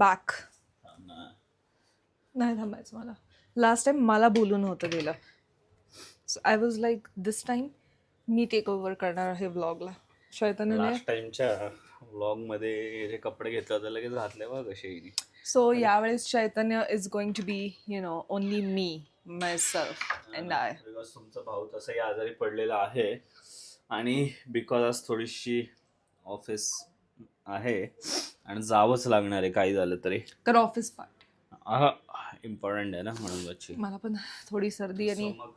Back नाही थांबायचं मला. लास्ट टाइम मला बोलून होतं दिलं so I was like this time me take over करणार आहे व्लॉगला चैतन्यने लास्ट टाइमच्या व्लॉगमध्ये जे कपडे घेतले होते लगेच घातले बघ कसे सो यावेळेस Chaitanya is going to be you know only me myself and I because तुमचा भाऊ तसंही आजारी पडलेला आहे. आणि बिकॉज आज थोडीशी ऑफिस आहे. आणि जावंच लागणार आहे काही झालं तरी. तर ऑफिस पार्ट इम्पॉर्टंट आहे ना म्हणून बच्ची. मला पण थोडी सर्दी आणि मग?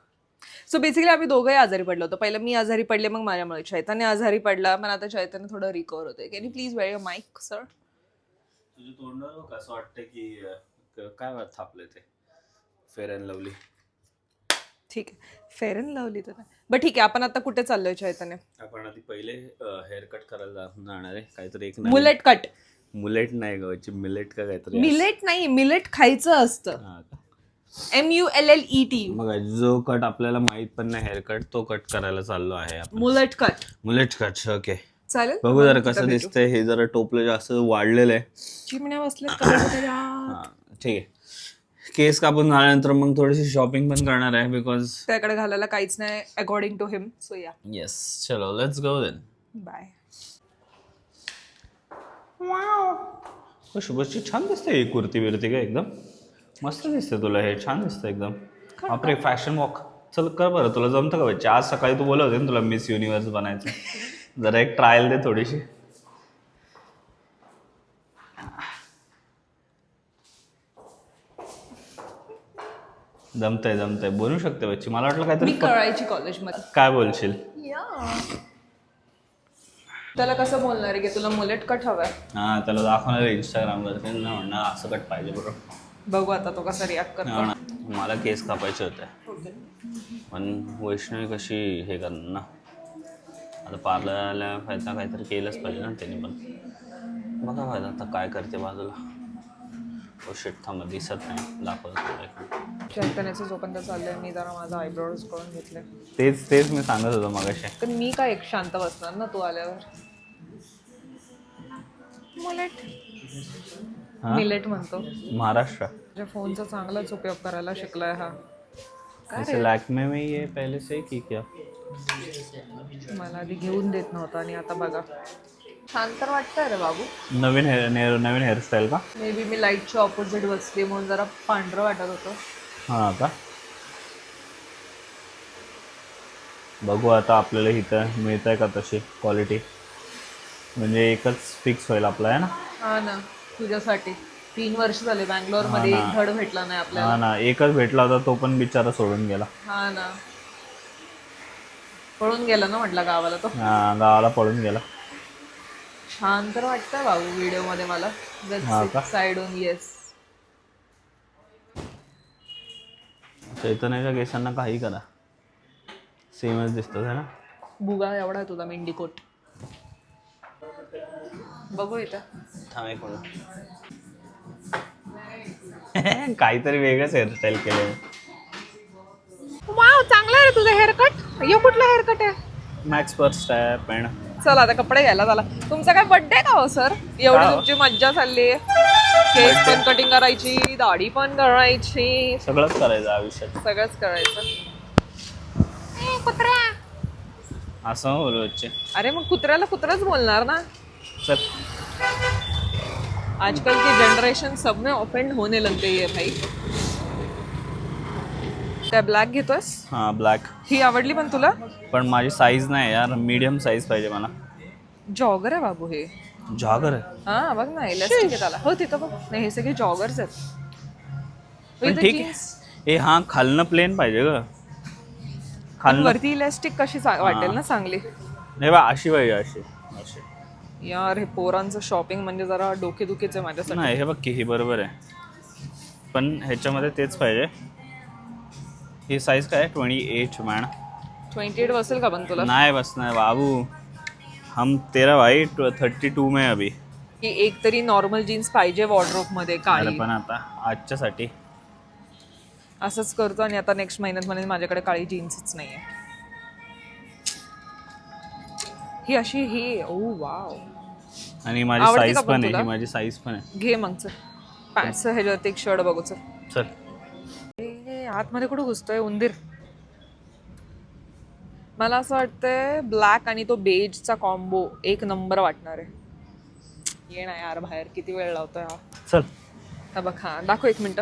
सो बेसिकली आम्ही दोघंही आजारी पडलो होतो. पहिलं मी आजारी पडले मग माझ्यामुळे. चैतन्य आजारी पडला पण आता चैतन्य थोडं रिकवर होते कॅन यू प्लीज वेळ माईक सर तुझ्या तोंडावर असं वाटतं की अं, क- काय वाट थापले ते? फेअर अँड लवली ठीक आहे. फेअर अँड लवली तर बट ठीक आहे आपण आता कुठे चाललोय चैतन्य? आपण आधी पहिले हेअर कट करायला जाणार आहे. काहीतरी एक मुलेट कट मुलेट नाही गव्हाची मिलेट का काहीतरी मिलेट नाही मिलेट खायचं असतं. हा का? M U L L E T मग जो कट आपल्याला माहीत पण नाही हेअर कट तो कट करायला चाललो आहे आपण. Mullet cut mullet cut okay चालेल. बघू जरा कसं दिसतंय हे जरा टोपलं जास्त वाढलेलं आहे. चिमण्या बसल्यात का बघू त्याच्या? हा ठीक आहे. केस कापून झाल्यानंतर मग थोडीशी शॉपिंग पण करणार आहे बिकॉज त्याकडे घालायला काहीच नाही अकॉर्डिंग टू हिम सो या येस चलो let's go then bye Shubhashree छान दिसते ही कुर्ती बिर्ती का एकदम. मस्त दिसते तुला हे छान दिसतं एकदम. बापरे फॅशन वॉक चल कर बरं तुला जमतं का बच्चे? आज सकाळी तू बोलत होते ना तुला मिस युनिव्हर्स बनायचं. जरा एक ट्रायल दे थोडीशी. जमतंय जमतंय. बनू शकते बच्ची. मला वाटलं मी काहीतरी कळायची कॉलेजमध्ये काय बोलशील? त्याला कसं बोलणार आहे की तुला मुलेट कट हवाय? हा त्याला दाखवणार इंस्टाग्रामवर त्यांना म्हणणार असं कट पाहिजे बरोबर बघू आता तो कसा रिॲक्ट करतो. ना. मला केस कापायचे होते. पण वैष्णवी कशी हे करणार ना? आता पार्लरला फायदा काहीतरी केलंच पाहिजे ना त्यांनी पण. बघा फायदा आता काय करते बाजूला. ओ शिट थांबा दिसत नाही. दाखवत. चैतन्याचं जोपर्यंत चाललंय मी जरा माझा आयब्रोज करून घेतले तेच तेच मी सांगत होतो मगाशी. तर मी काय एक शांत बसणार ना तू आल्यावर? मुलेट हा? मिलेट म्हणतो. महाराष्ट्र. माझ्या फोनचा चांगलाच उपयोग करायला शिकलाय हा. ऐसे लॅकमे में ये पहले से की क्या? मला आधी घेऊन देत नव्हता आणि आता बघा. छान तर वाटतंय रे बाबू. नवीन हेअर नवीन हेअरस्टाईल का? मे बी मी लाईटच्या ऑपोजिट बसली म्हणून जरा पांढरं वाटत होतं. हां का बघू आता आपल्याला इथं मिळत आहे का तशी क्वालिटी म्हणजे एकच फिक्स होईल आपला आहे ना? हा ना तुझ्यासाठी. तीन वर्ष झाले बँगलोरमध्ये धड भेटला नाही आपल्याला. हा ना एकच भेटला होता तो पण बिचारा सोडून गेला. हा ना. पळून गेला ना म्हटलं गावाला तो. हा गावाला पळून गेला. छान तर वाटतंय बाबू व्हिडिओमध्ये मला हा का? साईडून येस चैतन्याच्या केसांना काही करा. सेमच दिसतो है ना? बुगा एवढा आहे तुझा मेंढी कोट बघू इथं. थांब एक मिनिट. काहीतरी वेगळंच हेअरस्टाईल केलं वाव चांगला आहे रे तुझा हेअरकट यो कुठला हेअरकट आहे? मॅक्स पर स्टॅप अँड चला आता कपडे घ्यायला झाला तुमचा काय बर्थडे का हो सर एवढी हो? तुमची मज्जा चालली केस पण कटिंग करायची दाढी पण करायची. सगळंच करायचं आयुष्यात. सगळंच करायचं. ए, कुत्रा असं बोलू अरे मग कुत्र्याला कुत्राच बोलणार ना? चल. आजकल की जनरेशन सब में ऑफेंड होने लग गई है भाई. काय ब्लॅक घेतोयस हां ब्लॅक ही आवडली पण तुला? पण माझी साईज नाही यार मीडियम साईज पाहिजे मला. जॉगर आहे बाबू हे. जॉगर आहे? हा बघ ना इलास्टिक आहे त्याला. हो तिथं बघ. नाही हे सगळे जॉगर्स आहेत. पण इथं ठीक jeans. आहे ए हां खालनं प्लेन पाहिजे ग. खालनं वरती इलास्टिक कशी वाटेल ना चांगली? नाही बा अशी पाहिजे अशी. यार हे पोरांचं शॉपिंग म्हणजे जरा डोकेदुखीच आहे माझ्यासाठी. नाही हे बघ की ही बरोबर आहे. पण ह्याच्यामध्ये तेच पाहिजे. ही साईज काय twenty eight man twenty eight बसेल का पण तुला? नाही बस नाही बाबू. हम तेरा भाई थर्टी टू में अभी. की एक तरी नॉर्मल जीन्स पाहिजे वॉर्ड्रोपमध्ये अरे पण आता आजच्यासाठी. असंच करतो आणि आता नेक्स्ट महिन्यात म्हणेल माझ्याकडे काळी जीन्सच नाहीये. ही अशी ही ओ वाव. आणि माझी आवडते साईज का पण पण आहे तुला? ही माझी साईज पण आहे. घे मग चल. पॅन्टचं ह्याच्यावरती एक शर्ट बघू चल. चल. ए, आतमध्ये कुठं घुसतोय? उंदीर. मला असं वाटतंय ब्लॅक आणि तो बेजचा कॉम्बो एक नंबर वाटणार आहे. ये ना यार बाहेर किती वेळ लावतोय हा. चल. हा बघ हा दाखव एक minute.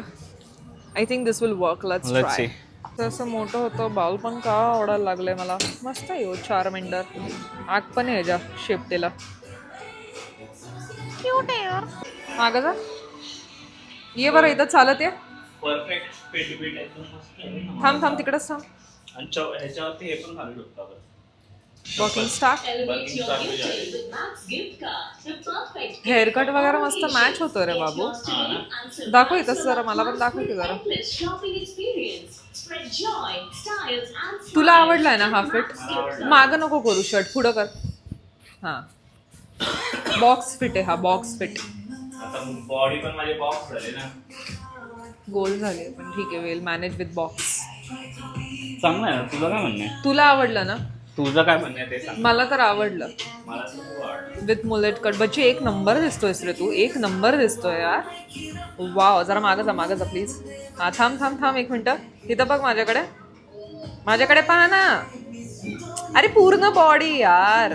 I think this will work let's Let's try see. असं मोठं होतं बाल पण का आवडायला लागलंय मला. मस्त आहे हो चार मिनिटं. आग पण आहे ह्याच्या शेपटेला क्यूट आहे यार. मागं जा. ये बरं इथं चालत ये. परफेक्ट पेटी पेट एकदम मस्त आहे. ना. थांब थांब तिकडच थांब. आणि चव- ह्याच्यावरती हे पण घालू शकतो आपण. वॉकिंग स्टार Working star पे जायचं. हेअरकट वगैरे मस्त मॅच होतो रे बाबू. दाखव इथं जरा मला पण दाखव की जरा. तुला आवडलाय ना हा फिट मागं नको करू शर्ट पुढं कर. हा. बॉक्स फिट आहे हा बॉक्स फिट आता बॉडी पण माझी बॉक्स झाली ना. गोल झाले पण ठीक आहे वेल मॅनेज विथ बॉक्स चांगलं आहे ना तुझं काय म्हणणं आहे? तुला आवडलं ना? तुझं काय म्हणणं आहे ते सांग. मला तर आवडलं. मला विथ मुलेट कट बच्ची एक नंबर दिसतोयस रे तू एक नंबर दिसतोय यार. वाव जरा मागं जा मागं जा प्लीज हा थांब थांब थांब एक मिनटं. इथं बघ माझ्याकडे. माझ्याकडे पहा ना. अरे पूर्ण बॉडी यार.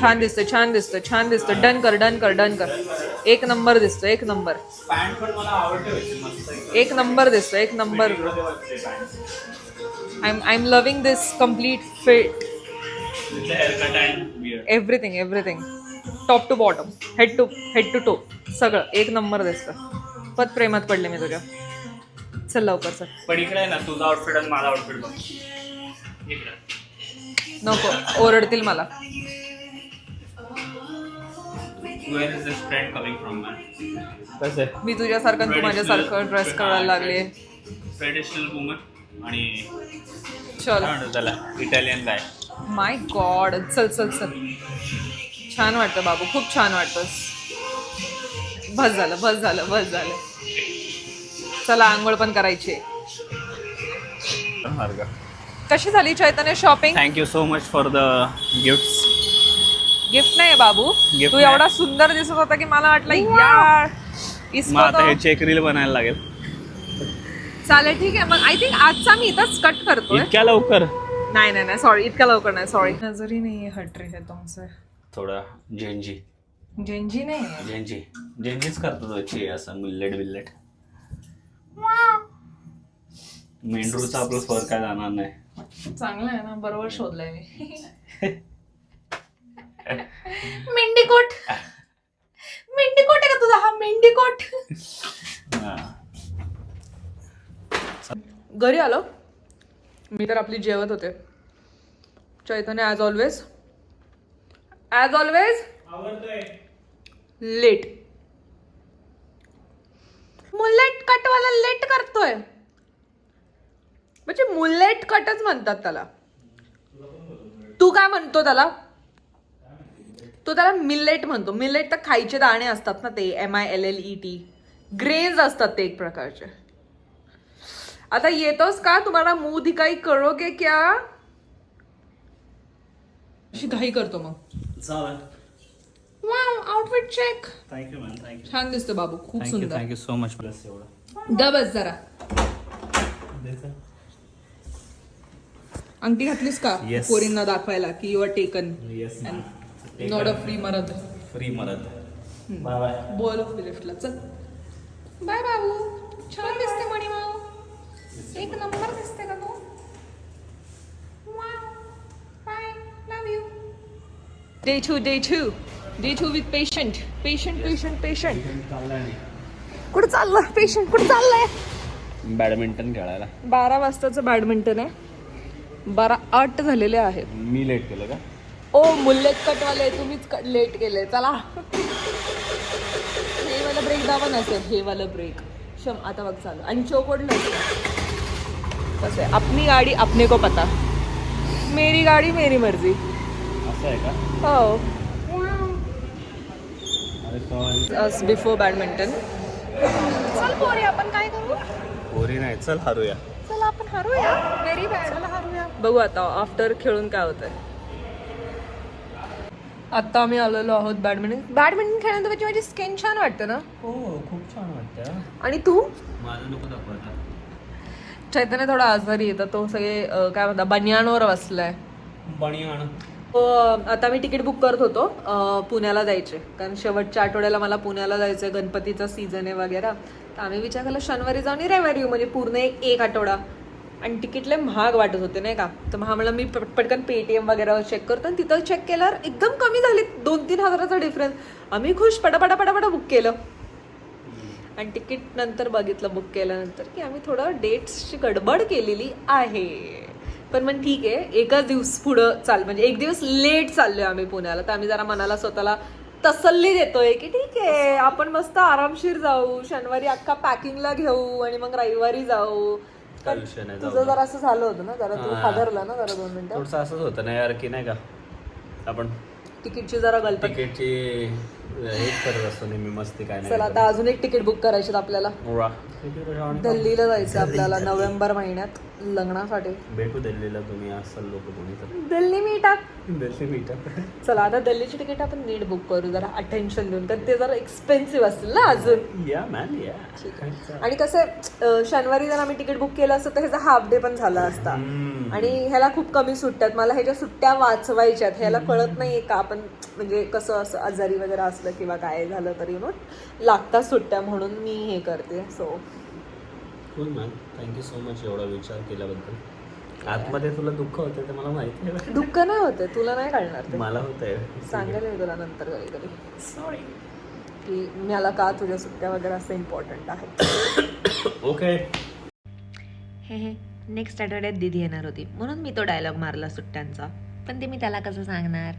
छान दिसतोय छान दिसतोय छान दिसतोय. डन कर डन कर डन कर. एक नंबर दिसतोय एक नंबर. पॅन्ट पण मला आवडते होती मस्त आहे. एक नंबर दिसतोय एक number. I am I am loving this complete fit everything everything top to bottom head to head to toe सगळं एक नंबर दिसतं पत प्रेमात पडले मी तुझ्या. चल लवकर चल. पण इकडे ना तुझा आउटफिट आणि माझा आउटफिट बघ. नको ओरडतील मला. कसं आहे? मी तुझ्यासारखं आणि तू माझ्यासारखं ड्रेस करायला लागले. ट्रेडिशनल वुमन आणि चल. काय म्हणतो त्याला इटालियन गाय माय गॉड चल चल चल. छान वाटतं बाबू. खूप छान वाटतंस. बस झालं बस झालं बस झालं. चला आंघोळ पण करायची आहे. कशी झाली Chaitanya shopping thank you so much for the gifts gift नाही बाबू. Gift तू नाही. एवढा सुंदर दिसत होता की मला वाटलं यार मग इसको आता तो- चेक रील बनायला लागेल. चालेल ठीक आहे. मग आय थिंक आजचा मी इथंच कट करतोय. इतक्या लवकर? नाही नाही नाही सॉरी इतक्या लवकर नाही सॉरी नजरी नाही हट रही है तुमसे थोडा झेंजी जेंजी नाही आहे. झेंजी झेंजीच करतो तो चे असं मिल्लेट बिल्लेट. मेंढरूचा आपलं फर काय जाणार नाही. चांगलं आहे ना बरोबर शोधलंय मी. मेंढीकोट. मेंढीकोट आहे का तुझा? हा मेंढीकोट. घरी आलो. मी तर आपली जेवत होते. Chaitanya as always as always late mullet कटवाला late करतोय. म्हणजे मुलेट कटच म्हणतात त्याला. तू काय म्हणतो त्याला? तो त्याला मिलेट म्हणतो. मिलेट तर खायचे दाणे असतात ना ते. M I L L E T grains असतात ते एक प्रकारचे. आता येतोस का? तुम्हाला मुंह दिखाई करोगे क्या? अशी घाई करतो मग. Wow outfit check thank you ma'am thank you छान दिसतो बाबू. खूप सुंदर. थँक्यू सो मच प्लस एवढं. दबस जरा. अंगठी घातलीस का. पोरींना दाखवायला की you are taken a free मरद फ्री मरद बाय बाय बोल लिफ्टला चल. बाय बाबू. छान दिसते मणी माऊ एक नंबर दिसते का तू. Bye love you day to day to day to with patient patient patient patient कुठं चाललं? पेशंट कुठं चाललंय? बॅडमिंटन खेळायला. बारा वाजताचं बॅडमिंटन आहे. बारा आठ झालेले आहेत. मी लेट केलं का? ओ मुल्लेत कटवाले तुम्हीच लेट केले चला. हे वाला ब्रेक दावा नसेल हे वाला ब्रेक शम आता बघ चालू. आणि चौकोडलं कसं आहे? अपनी गाडी अपने को पता. मेरी गाडी मेरी मर्जी. असं आहे का? हो. अरे sorry. अस बिफोर बॅडमिंटन चल पोरी आपण काय करू? पोरी नाही. चल हारूया. चल आपण हारूया. व्हेरी बॅड चला हारूया. बघू आता आफ्टर खेळून काय होतंय. आता आम्ही आलेलो आहोत बॅडमिंटन बॅडमिंटन खेळल्यानंतर माझी माझी स्किन छान वाटते ना? हो खूप छान वाटतं आणि तू? माझं नको दाखवता. चैतन्य थोडा आजारी येतं तो सगळे अं, काय म्हणता बनियानवर बसलाय. बनियान. तो, आता मी तिकीट बुक करत होतो अं, पुण्याला जायचे. कारण शेवटच्या आठवड्याला मला पुण्याला जायचं आहे गणपतीचा सीझन आहे वगैरे. तर आम्ही विचार केला शनिवारी जाऊन आणि रविवारी येऊ म्हणजे पूर्ण एक एक आठवडा. आणि तिकीट लय महाग वाटत होते नाही का? तर मग म्हणलं मी पट- पटकन पेटीएम वगैरे चेक करतो आणि तिथं चेक केल्यावर एकदम कमी झाले दोन तीन हजाराचा डिफरन्स आम्ही खुश पटापटा पटापटा बुक केलं. आणि तिकीट नंतर बघितलं बुक केल्यानंतर की आम्ही थोडं डेट्सची गडबड केलेली आहे. पण मग ठीक आहे एकाच दिवस पुढं चाल म्हणजे एक दिवस लेट चाललोय आम्ही पुण्याला. तर आम्ही जरा मनाला स्वतःला तसल्ली देतोय की ठीक आहे आपण मस्त आरामशीर जाऊ. शनिवारी अख्खा पॅकिंगला घेऊ आणि मग रविवारी जाऊ. काय विषय नाही जाऊ तुझं जरा असं झालं होतं ना जरा तू हादरला ना जरा दोन मिनिटं. थोडंसं असंच होतं ना यार की नाही का? आपण तिकीटची जरा गलपत तिकीटची हेच करत असतो नेहमी मस्ती काय चला आता अजून एक तिकीट बुक करायचे आपल्याला. दिल्लीला जायचं आपल्याला नोव्हेंबर महिन्यात. लग्नासाठी. भेटू दिल्लीला तुम्ही असाल लोक कोणी तर. दिल्ली मीटअप दिल्ली भेटा चला आता दिल्लीची तिकीट आपण नीट बुक करू जरा अटेन्शन देऊन कारण ते जरा एक्सपेन्सिव्ह असतील ना अजून? या मॅन या. आणि कसं शनिवारी जर आम्ही तिकीट बुक केलं असतं तर ह्याचा हाफ डे पण झाला असता. आणि ह्याला खूप कमी सुट्ट्यात मला ह्याच्या सुट्ट्या वाचवायच्यात ह्याला कळत नाहीये का आपण म्हणजे कसं असं आजारी वगैरे असलं किंवा काय झालं तरी यु नो लागतात सुट्ट्या म्हणून मी हे करते. So cool ma'am. Thank you so much एवढा विचार केल्याबद्दल. आतमध्ये तुला दुःख होतं ते मला माहिती आहे. दुःख नाही होते तुला नाही कळणार ते. मला होतंय सांगेल मी तुला नंतर कधीतरी. की मला का तुझ्या सुट्ट्या वगैरे असं इम्पॉर्टंट आहे ओके हे हे नेक्स्ट आठवड्यात दिदी येणार होती. म्हणून मी तो डायलॉग मारला सुट्ट्यांचा. पण ते मी त्याला कसं सांगणार?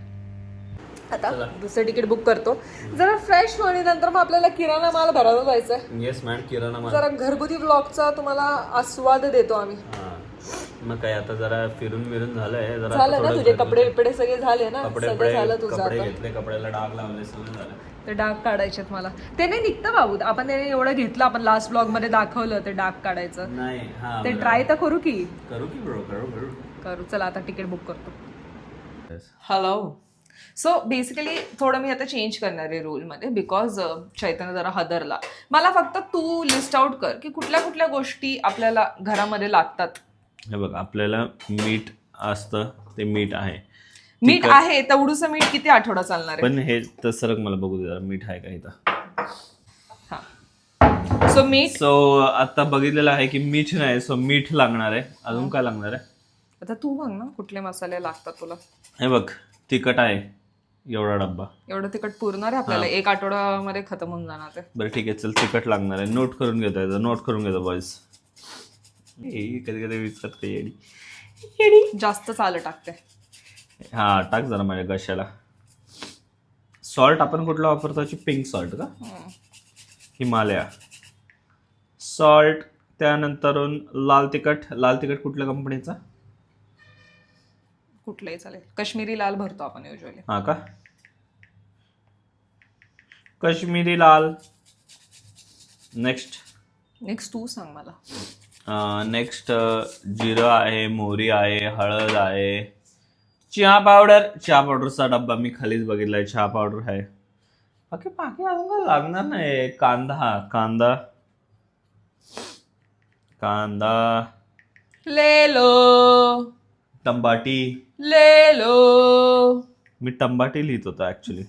आता दुसरं तिकीट बुक करतो. जरा फ्रेश हो आणि नंतर मग आपल्याला किराणा माल भरायला जायचंय. येस मॅम किराणा मला. जरा घरगुती ब्लॉगचा तुम्हाला आस्वाद देतो आम्ही. हा. मग काय आता जरा फिरून विरून झालंय जरा झालं ना तुझे कपडे बिपडे सगळे झाले ना? कपडे सगळं झालं तुझं कपडे आता. घेतले कपड्याला डाग लावले सगळं झालं. ते डाग काढायचे मला. ते नाही निघतं बाबू आपण त्याने एवढं घेतलं आपण लास्ट ब्लॉगमध्ये दाखवलं ते डाग काढायचं. नाही हा ते. ट्राय तर करू की. करू की करू करू. करू चला आता तिकीट बुक करतो. हॅलो सो बेसिकली थोडं मी आता चेंज करणार आहे रूलमध्ये बिकॉज चैतन्य जरा हदरला. मला फक्त तू लिस्ट आउट कर की कुठल्या कुठल्या गोष्टी आपल्याला घरामध्ये लागतात. हे बघ आपल्याला मीठ असतं ते मीठ आहे. मीठ आहे तेवढूसं मीठ किती आठवडा चालणार आहे? पण हे तसं मला बघू दे जरा मीठ आहे का इथं? हा. सो मीठ सो आता बघितलेलं आहे की मीठ नाही सो मीठ लागणार आहे. अजून काय लागणार आहे? आता तू बघ ना कुठले मसाले लागतात तुला. हे बघ तिखट आहे. एवढा डब्बा. एवढं तिखट पुरणार आहे आपल्याला. एक आठवड्यामध्ये खतम होऊन जाणार ते बरं ठीक आहे. चल तिखट लागणार आहे. नोट करून घेतो याचं नोट करून घेतो बॉईज कधी कधी विचारत का येडी? जास्त चाल टाकते. हा टाक जरा माझ्या घशाला. सॉल्ट आपण कुठला वापरतो? पिंक सॉल्ट का? हिमालया. सॉल्ट त्यानंतरून लाल तिखट. लाल तिखट कुठल्या कंपनीचा कुठलंही चालेल. काश्मीरी लाल भरतो आपण युजली हा का? काश्मीरी लाल. नेक्स्ट नेक्स्ट तू सांग मला. नेक्स्ट जिरं आहे मोहरी आहे हळद आहे. चहा पावडर चहा पावडरचा डब्बा मी खालीच बघितलाय. चहा पावडर आहे. बाकी बाकी अजून काय लागणार नाही. कांदा. हा कांदा. कांदा. ले लो. टंबाटी ले लो. मी टंबाटी लिहित होतो ऍक्च्युली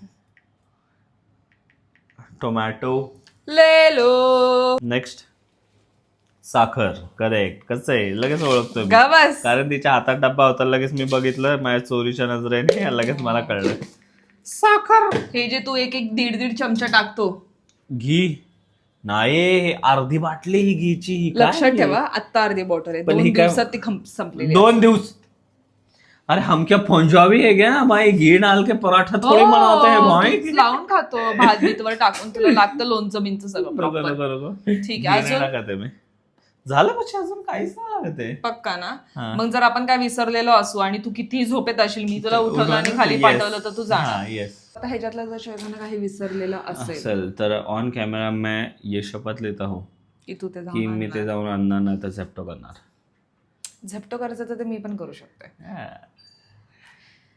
टोमॅटो ले लो. नेक्स्ट साखर. करेक्ट कसं आहे? लगेच ओळखतोय मी. गा बस कारण तिच्या हातात डब्बा होता लगेच मी बघितलं माझ्या चोरीच्या नजरेने लगेच मला कळलं. साखर. हे जे तू एक एक दीड दीड चमचा टाकतो. घी. नाही हे अर्धी बाटली ही घीची. ही काय लक्षात आहे? ठेवा आत्ता अर्धी बॉटल आहे. पण दोन ही काय- दिवसात ती संपलेली आहे. दोन दिवस अरे हम क्या पंजाबी है क्या? भाई घी डाल के पराठा थोड़ी हो, बनाते हैं भाई। लावून खातो भात बीतवर टाकून तुला लागतं लोणचं बिंचं सगळं proper. रुको. ठीक आहे, घी अजून? टाकत आहे मी. झालं પછી अजून? काहीच नाही लागत आहे पक्का ना? हा. मग जर आपण काय विसरलेलो असू आणि तू किती झोपेत असेल मी तुला उठवलं आणि खाली Yes. पाठवलं तर तू जाणार हा येस आता ह्याच्यातलं जर शोधानं काही विसरलेलं असेल. असेल तर ऑन कॅमेरा मैं ये शपथ लेता हूँ की तू ते की जाऊन मी ते जाऊन आणणार नाही तर झेप्टो करणार. झेप्टो करायचं तर ते मी पण करू शकते.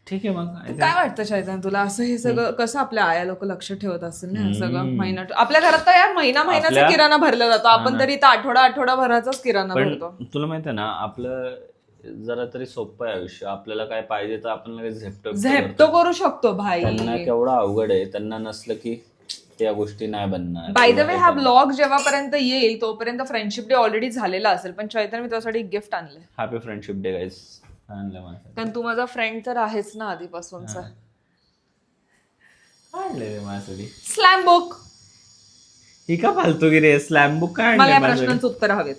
ठीक आहे मग. I think- काय वाटतं चैतन्य? तुला असं हे सगळं कसं आपल्या आया लोक लक्ष ठेवत असेल ना? सगळं हम्म. महिना आपल्या घरात तर यार महिना महिन्याचा आपल्या- किराणा भरला जातो. आपण. तरी इथं आठवडा आठवडा भराचाच किराणा पण भरतो. तुला माहिती आहे ना आपलं जरा तरी सोपं आहे आयुष्य. आपल्याला काय पाहिजे तर आपण लगेच झेपटो झेपतो करू शकतो भाई. त्यांना केवढं अवघड आहे. त्यांना नसलं की त्या गोष्टी नाही बनणार. बाय द वे हा ब्लॉग जेव्हापर्यंत येईल तोपर्यंत फ्रेंडशिप डे ऑलरेडी झालेला असेल. पण चैतन्य मी तुझ्यासाठी गिफ्ट आणलंय. हॅपी फ्रेंडशिप डे गाईज आणलं मला कारण तू माझा फ्रेंड तर आहेच ना आधीपासूनचा. आणले रे माझ्यासाठी. स्लॅम बुक ही का फालतूगिरी आहे? स्लॅम बुक काय मला या माझ्यासाठी? प्रश्नांचं उत्तर हवेत.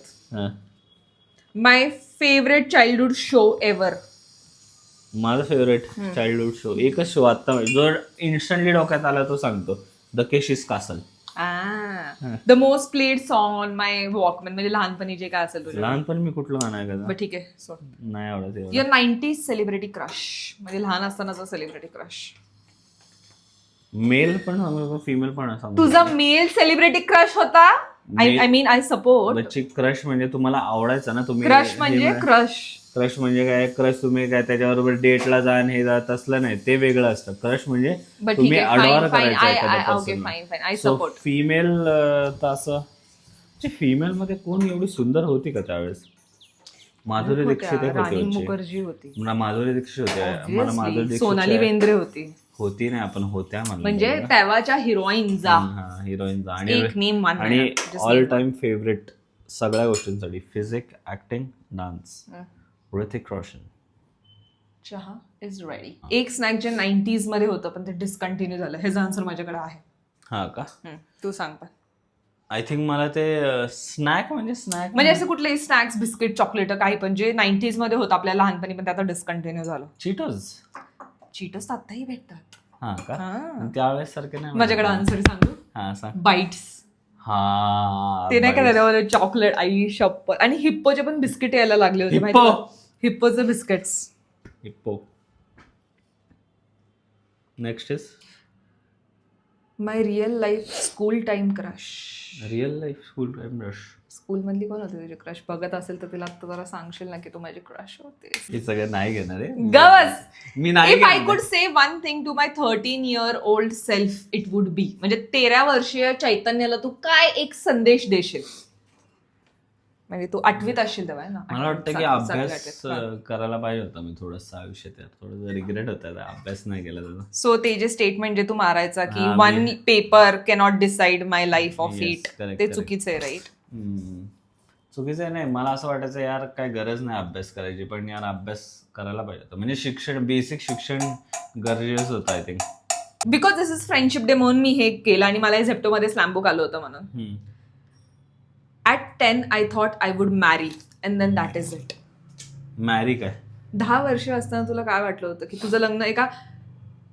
My favourite childhood show ever माझा फेवरेट चाइल्डहुड शो एकच शो आता जो इन्स्टंटली डोक्यात आला तो सांगतो. The Takeshi's Castle the most played song on my Walkman म्हणजे लहानपणी जे काय असेल लहानपणी मी कुठलं गाणं ऐकायचं बट ठीक आहे सोड. नाही आवडत एवढं. युअर नाईन्टी सेलिब्रिटी क्रश म्हणजे लहान असतानाचा सेलिब्रिटी क्रश मेल पण फिमेल पण तुझा मेल सेलिब्रिटी क्रश होता? I Male- I mean I support बच्ची क्रश म्हणजे तुम्हाला आवडायचा ना तुम्ही क्रश म्हणजे क्रश क्रश म्हणजे काय? क्रश तुम्ही काय त्याच्याबरोबर डेटला जा आणि हे जा तसलं नाही. ते वेगळं असतं. क्रश म्हणजे तुम्ही अडवार फाईन करायचं फिमेल तर असं फिमेल मध्ये कोण एवढी सुंदर होती का त्यावेळेस? माधुरी दीक्षित एक होती. मुखर्जी माधुरी दीक्षित होते मला माधुरी. दीक्षित सोनाली बेंद्रे होती. होती नाही आपण होत्या म्हणजे तेव्हाच्या हिरोईनचा. हिरोईनचा. आणि आणि ऑल टाइम फेवरेट सगळ्या गोष्टींसाठी. Physique acting dance Hrithik Roshan chaha is ready एक स्नॅक जे नाईन्टीजमध्ये होतं पण ते डिस्कंटिन्यू झालं. ह्याचा आन्सर माझ्याकडे आहे. हा का? हम्म, तू सांग पण. आय थिंक मला ते स्नॅक म्हणजे स्नॅक म्हणजे असे कुठलेही स्नॅक्स बिस्किट चॉकलेट काही पण जे नाईन्टीजमध्ये होतं आपल्या लहानपणी पण ते आता डिस्कंटिन्यू झालं. चिटोज चीटस आताही भेटतात. हा का? हा. त्यावेळेस सारखे नाही माझ्याकडे आन्सर सांगू? हा सांग. बाईट्स हा ते नाही का बाई. त्याच्यामध्ये चॉकलेट आई शप्पथ. आणि हिप्पोचे पण बिस्किट यायला लागले होते Hippo? हिप्पोचे biscuits Hippo next is my real life school time crush real life school time rush school मधली कोण होती तुझी क्रश बघत असेल तर तिला आता जरा सांगशील ना की तू माझी क्रश होते हे सगळं नाही घेणार आहे. गवस! मी नाही इफ आय घेणार. Could say one thing to my thirteen year old self it would be म्हणजे तेरा वर्षीय चैतन्याला तू काय एक संदेश देशील? म्हणजे तू आठवीत असशील तेव्हा ना? मला वाटतं की अभ्यास करायला पाहिजे होता. मी थोडस आयुष्यात थोडं रिग्रेट होत अभ्यास नाही केला त्याचा सो ते जे स्टेटमेंट जे तू मारायचा की one paper cannot decide my life off it ते. चुकीचं आहे राईट. चुकीचं आहे नाही. मला असं वाटायचं यार काय गरज नाही अभ्यास करायची पण यार अभ्यास करायला पाहिजे होता. म्हणजे शिक्षण बेसिक शिक्षण गरजेचं होतं I think because this is friendship day म्हणून मी हे केलं आणि मला झेप्टो मध्ये स्लॅम बुक आलं होतं म्हणून. At ten I thought I would marry and then that is it marry काय? दहा वर्ष असताना तुला काय वाटलं होतं? की तुझं लग्न एका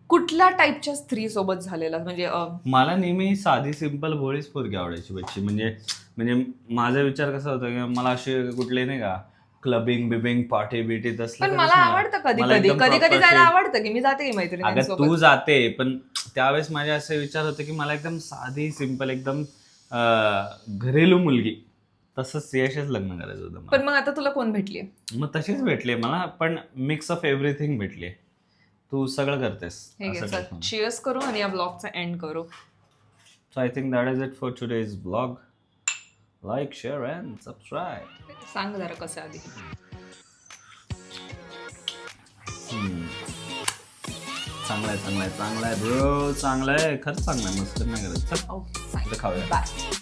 कुठल्या टाईपच्या स्त्री सोबत झालेलं? म्हणजे अं, मला नेहमी साधी सिंपल भोळीच पोरगी आवडायची बच्ची. म्हणजे म्हणजे माझा विचार कसा होता की मला असे कुठले नाही का क्लबिंग बिबिंग पार्टी बिटी तसलं पण मला. आवडतं कधी मला कधी. एकदम कधी कधी proper जायला अशी- आवडतं की मी जाते की अगं मैत्रिणींसोबत तू जाते पण त्यावेळेस माझे असे विचार होते की मला एकदम साधी सिंपल एकदम घरेलू मुलगी. तसंच याशीच लग्न करायचं होतं मला. पण मग आता तुला कोण भेटली मग तशीच भेटले मला पण मिक्स ऑफ एव्हरीथिंग भेटले तू सगळं करतेस. हे घे चल. चिअर्स करू आणि या ब्लॉगचा एंड करू. So I think that is it for today's blog like share and subscribe सांग जरा कसं आधी. चांगलं आहे चांगलं आहे चांगलं आहे ब्रो चांगलं आहे खरंच चांगलं आहे मस्त. नाही करत. चल. खाऊया. बाय